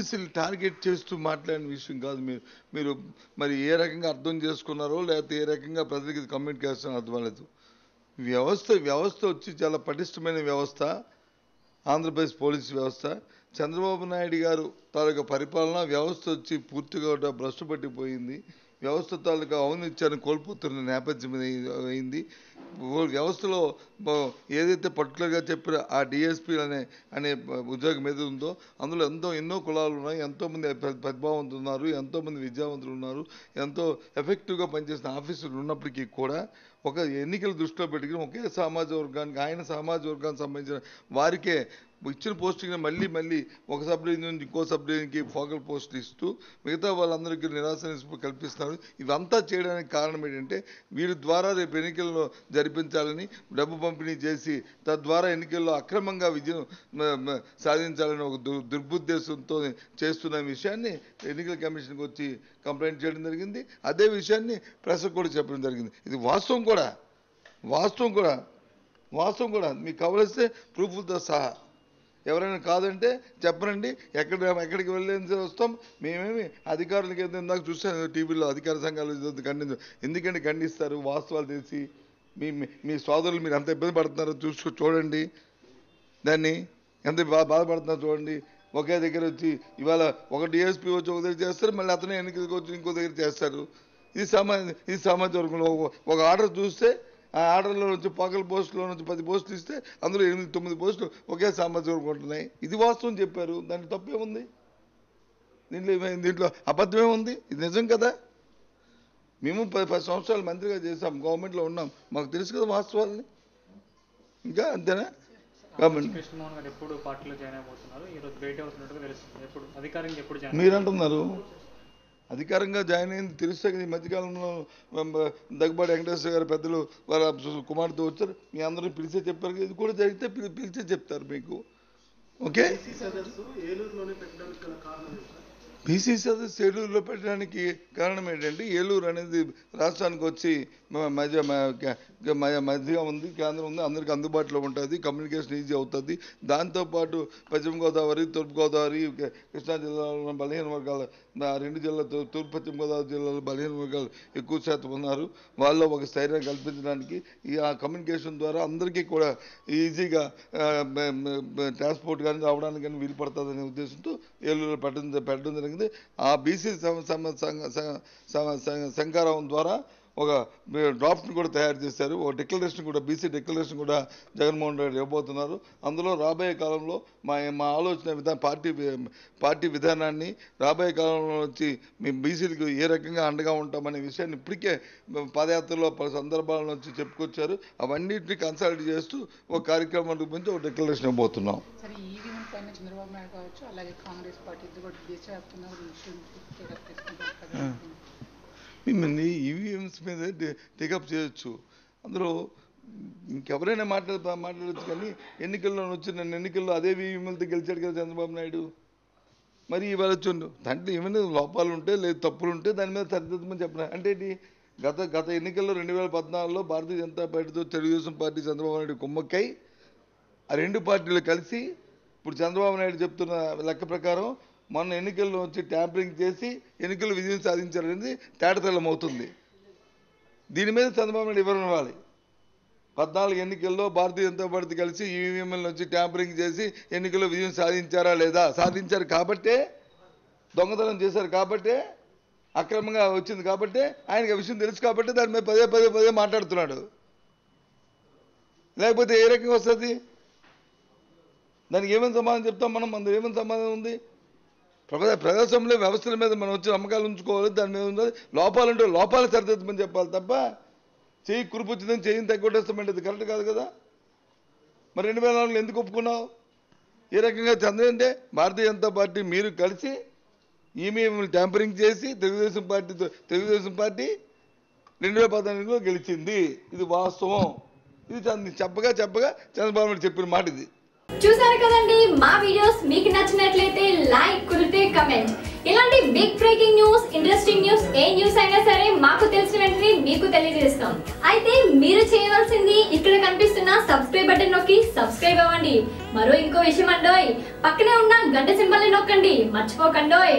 పోలీసులు టార్గెట్ చేస్తూ మాట్లాడిన విషయం కాదు మీరు. మీరు మరి ఏ రకంగా అర్థం చేసుకున్నారో లేకపోతే ఏ రకంగా ప్రజలకి కమ్యూనికేట్ చేస్తారో అర్థం లేదు వ్యవస్థ వ్యవస్థ వచ్చి చాలా పటిష్టమైన వ్యవస్థ ఆంధ్రప్రదేశ్ పోలీస్ వ్యవస్థ. చంద్రబాబు నాయుడు గారు తాలూకా పరిపాలన వ్యవస్థ వచ్చి పూర్తిగా భ్రష్టు పట్టిపోయింది. వ్యవస్థ తాలూకా ఔన్నత్యాన్ని కోల్పోతున్న నేపథ్యం అయింది. వ్యవస్థలో ఏదైతే పర్టికులర్గా చెప్పిన ఆ డిఎస్పీ అనే అనే ఉద్యోగం ఏది ఉందో అందులో ఎంతో ఎన్నో కులాలు ఉన్నాయి. ఎంతోమంది ప్రతిభావంతులు ఉన్నారు. ఎంతోమంది విద్యావంతులు ఉన్నారు. ఎంతో ఎఫెక్టివ్గా పనిచేసిన ఆఫీసులు ఉన్నప్పటికీ కూడా ఒక ఎన్నికల దృష్టిలో పెట్టుకుని ఒకే సామాజిక వర్గానికి ఆయన సామాజిక వర్గానికి సంబంధించిన వారికే ఇచ్చిన పోస్టింగ్ మళ్ళీ మళ్ళీ ఒక సబ్ డివిజన్ నుంచి ఇంకో సబ్ డివిజన్కి ఫోకల్ పోస్ట్ ఇస్తూ మిగతా వాళ్ళందరికీ నిరాశ కల్పిస్తారు కల్పిస్తున్నారు. ఇదంతా చేయడానికి కారణం ఏంటంటే వీరి ద్వారా రేపు ఎన్నికల్లో జరిపించాలని డబ్బు పంపిణీ చేసి తద్వారా ఎన్నికల్లో అక్రమంగా విజయం సాధించాలని ఒక దు దుర్బుద్దేశంతో చేస్తున్న విషయాన్ని ఎన్నికల కమిషన్కి వచ్చి కంప్లైంట్ చేయడం జరిగింది. అదే విషయాన్ని ప్రెస్ కూడా చెప్పడం జరిగింది. ఇది వాస్తవం కూడా. వాస్తవం కూడా. వాస్తవం కూడా. మీకు కావలిస్తే ప్రూఫ్తో సహా. ఎవరైనా కాదంటే చెప్పనండి ఎక్కడ ఎక్కడికి వెళ్ళేసి వస్తాం? మేమేమి అధికారులకి ఏదో ఇందాక చూసాను టీవీలో అధికార సంఘాలు ఖండించు ఎందుకంటే ఖండిస్తారు వాస్తవాలు తెలిసి మీ మీ- సోదరులు మీరు ఎంత ఇబ్బంది పడుతున్నారో చూసు చూడండి. దాన్ని ఎంత బా బాధపడుతున్నారో చూడండి. ఒకే దగ్గర వచ్చి ఇవాళ ఒక డిఎస్పీ వచ్చి ఒక దగ్గర చేస్తారు మళ్ళీ అతనే ఎన్నికలకు వచ్చి ఇంకో దగ్గర చేస్తారు. ఇది సమాజ ఇది సమాజ వర్గంలో ఒక ఆర్డర్ చూస్తే ఆ ఆర్డర్లో నుంచి పగల పోస్టులో నుంచి పది పోస్టులు ఇస్తే అందులో ఎనిమిది తొమ్మిది పోస్టులు ఒకే సామాజిక వర్గం ఉంటున్నాయి. ఇది వాస్తవం చెప్పారు. దాంట్లో తప్పేముంది? దీంట్లో దీంట్లో అబద్ధమే ఉంది ఇది నిజం కదా? మేము పది పది సంవత్సరాలు మంత్రిగా చేసాం గవర్నమెంట్లో ఉన్నాం. మాకు తెలుసు కదా వాస్తవాలని. ఇంకా అంతేనా? మీరు అంటున్నారు అధికారంగా జాయిన్ అయింది. తెలుస్తే ఈ మధ్యకాలంలో దగ్గుబాటి వెంకటేశ్వర గారి పెద్దలు వాళ్ళ కుమార్తె వచ్చారు. మీ అందరూ పిలిచే చెప్పారు ఇది కూడా జరిగితే పిలిచే చెప్తారు మీకు. ఓకే? బీసీ సదస్సు పెట్టడానికి కారణం ఏలూరులో పెట్టడానికి కారణం ఏంటంటే ఏలూరు అనేది రాష్ట్రానికి వచ్చి మధ్య మ- మధ్యగా ఉంది కేంద్రం ఉంది అందరికి అందుబాటులో ఉంటుంది కమ్యూనికేషన్ ఈజీ అవుతుంది. దాంతోపాటు పశ్చిమ గోదావరి తూర్పు గోదావరి కృష్ణా జిల్లాలో బలహీన వర్గాలు రెండు జిల్లా తూర్పు పశ్చిమ గోదావరి జిల్లాలో బలహీన వర్గాలు ఎక్కువ శాతం ఉన్నారు. వాళ్ళలో ఒక స్థైర్యం కల్పించడానికి ఈ ఆ కమ్యూనికేషన్ ద్వారా అందరికీ కూడా ఈజీగా ట్రాన్స్పోర్ట్ కానీ రావడానికి కానీ వీలు పడుతుందనే ఉద్దేశంతో ఏలూరులో పెట్టడం పెట్టడం జరిగింది. ఆ బీసీ సంఘారం ద్వారా ఒక డ్రాఫ్ట్ని కూడా తయారు చేశారు. ఒక డిక్లరేషన్ కూడా బీసీ డిక్లరేషన్ కూడా జగన్మోహన్ రెడ్డి ఇవ్వబోతున్నారు. అందులో రాబోయే కాలంలో మా మా ఆలోచన విధానం పార్టీ పార్టీ విధానాన్ని రాబోయే కాలంలో వచ్చి మేము బీసీలకు ఏ రకంగా అండగా ఉంటామనే విషయాన్ని ఇప్పటికే పాదయాత్రలో పలు సందర్భాలను వచ్చి చెప్పుకొచ్చారు. అవన్నిటిని కన్సల్ట్ చేస్తూ ఒక కార్యక్రమానికి రూపొందించి ఒక డిక్లరేషన్ ఇవ్వబోతున్నాం. పైన చంద్రబాబు నాయుడు కావచ్చు అలాగే కాంగ్రెస్ పార్టీ ఇది కూడా దేశవ్యాప్తంగా మిమ్మల్ని ఈవీఎంస్ మీద టేకప్ చేయొచ్చు. అందులో ఇంకెవరైనా మాట్లాడ మాట్లాడచ్చు కానీ ఎన్నికల్లో వచ్చిన ఎన్నికల్లో అదే ఈవీఎంలతో గెలిచాడు కదా చంద్రబాబు నాయుడు. మరి ఇవాళ వచ్చిండు దాంట్లో ఏమైనా లోపాలు ఉంటే లేదు తప్పులు ఉంటే దాని మీద సరిదిద్దమని చెప్పిన అంటే గత గత ఎన్నికల్లో రెండు వేల పద్నాలుగులో భారతీయ జనతా పార్టీతో తెలుగుదేశం పార్టీ చంద్రబాబు నాయుడు కుమ్మక్కై ఆ రెండు పార్టీలు కలిసి ఇప్పుడు చంద్రబాబు నాయుడు చెప్తున్న లెక్క ప్రకారం మొన్న ఎన్నికల్లో వచ్చి ట్యాంపరింగ్ చేసి ఎన్నికలు విజయం సాధించారనేది తేటతెల్లం అవుతుంది. దీని మీద చంద్రబాబు నాయుడు వివరణ ఇవ్వాలి. పద్నాలుగు ఎన్నికల్లో భారతీయ జనతా పార్టీ కలిసి ఈవీఎంఎల్ నుంచి ట్యాంపరింగ్ చేసి ఎన్నికల్లో విజయం సాధించారా లేదా? సాధించారు కాబట్టే దొంగతనం చేశారు కాబట్టే అక్రమంగా వచ్చింది కాబట్టే ఆయనకి ఆ విషయం తెలుసు కాబట్టి దాని మీద పదే పదే పదే మాట్లాడుతున్నాడు. లేకపోతే ఏ రకంగా వస్తుంది? దానికి ఏమేమి సమాధానం చెప్తాం మనం? మన ఏమేమి సమాధానం ఉంది? ప్రపంచ ప్రదేశంలో వ్యవస్థల మీద మనం వచ్చి నమ్మకాలు ఉంచుకోవాలి దాని మీద ఉన్నది లోపాలుంటే లోపాలు సరిదిద్దమని చెప్పాలి తప్ప చెయ్యి కురిపొచ్చిందని చేయిని తగ్గొట్టేస్తామంటే అది కరెక్ట్ కాదు కదా? మరి రెండు వేల నాలుగులో ఎందుకు ఒప్పుకున్నావు? ఏ రకంగా చంద్రంటే భారతీయ జనతా పార్టీ మీరు కలిసి ఈమె ట్యాంపరింగ్ చేసి తెలుగుదేశం పార్టీతో తెలుగుదేశం పార్టీ రెండు వేల పద్నాలుగులో గెలిచింది. ఇది వాస్తవం. ఇది చెప్పగా చెప్పగా చంద్రబాబు నాయుడు చెప్పిన మాట ఇది చూసారు కదండి మా వీడియోస్ మీకు నచ్చినట్లయితే లైక్ కుదిరితే కమెంట్. ఇలాంటి big breaking news interesting news ఏ న్యూస్ అయినా సరే మాకు తెలిసిన వెంటనే మీకు తెలియజేస్తాం. అయితే మీరు చేయవలసింది ఇక్కడ కనిపిస్తున్న సబ్స్క్రైబ్ బటన్ నొక్కి సబ్స్క్రైబ్ అవ్వండి. మరో ఇంకో విషయం అండోయ్. పక్కనే ఉన్న గంట సింబల్ నొక్కండి. మర్చిపోకండోయ్.